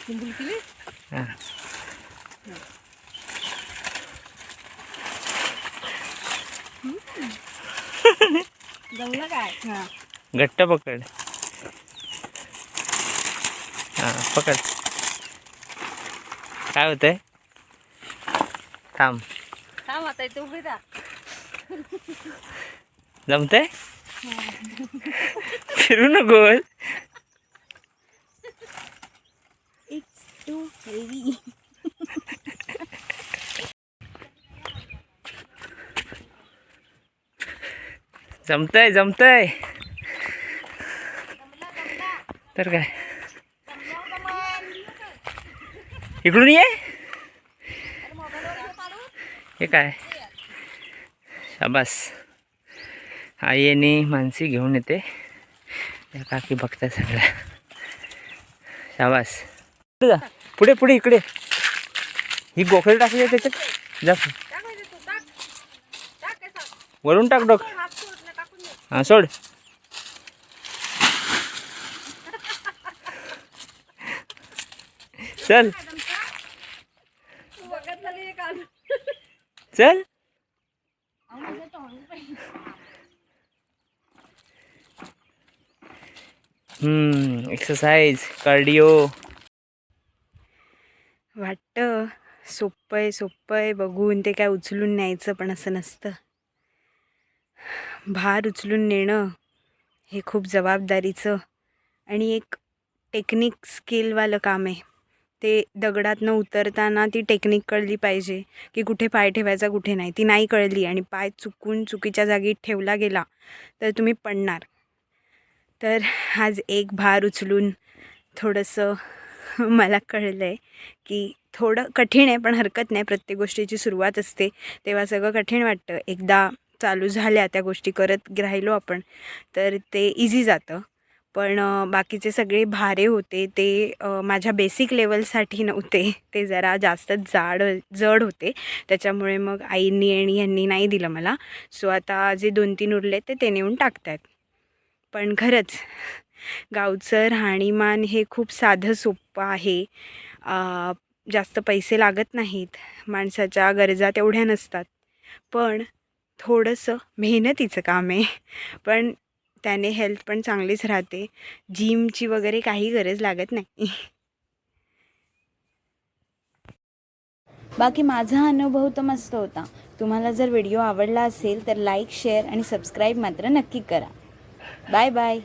कुंबुल केली हा. जमलं काय हा घट्ट पकड हा पकड काय होतंय थांब थांब आता इथे उभी राहा जमतंय फिरू नको टू हेवी जमतंय जमतंय. तर काय? इकडून ये. हे काय? शाबास. आई आणि मानसी घेऊन येते. काकी बघताय सगळ्या. शाबास. जा. पुढे पुढे इकडे. ही गोखरी टाकली त्याच्यात. जा. वरून टाक डोक. हा सोड. चल. चल. हम्म एक्सरसाइज कार्डिओ वाटतं. सोपं आहे सोपं आहे. बघून ते काय उचलून न्यायचं पण असं नसतं. भार उचलून नेणं हे खूप जबाबदारीचं आणि एक टेक्निक स्किलवालं काम आहे. ते दगडात न उतरताना ती टेक्निक कळली पाहिजे की कुठे पाय ठेवायचा कुठे नाही. ती नाही कळली आणि पाय चुकून चुकीच्या जागी ठेवला गेला तर तुम्ही पडणार. तर आज एक भार उचलून थोडंसं मला कळलं आहे की थोडं कठीण आहे पण हरकत नाही. प्रत्येक गोष्टीची सुरुवात असते. तेव्हा सगळं कठीण वाटतं. एकदा चालू झाल्या त्या गोष्टी करत राहिलो आपण तर ते इझी जातं. पण बाकीचे सगळे भारे होते. ते माझ्या बेसिक लेवलसाठी नव्हते. ते जरा जास्त जाड जड होते. त्याच्यामुळे मग आईंनी आणि यांनी नाही दिलं मला. सो आता जे दोन तीन उरले ते ते नेऊन टाकतात पण खरंच गावचं राहणीमान हे खूप साधं सोपं आहे. जास्त पैसे लागत नाहीत. माणसाच्या गरजा तेवढ्या नसतात. पण थोडंसं मेहनतीचं काम आहे. पण त्याने हेल्थ पण चांगलीच राहते. जिमची वगैरे काही गरज लागत नाही. बाकी माझा अनुभव तर मस्त होता. तुम्हाला जर व्हिडिओ आवडला असेल तर लाईक शेअर आणि सबस्क्राईब मात्र नक्की करा. Bye bye.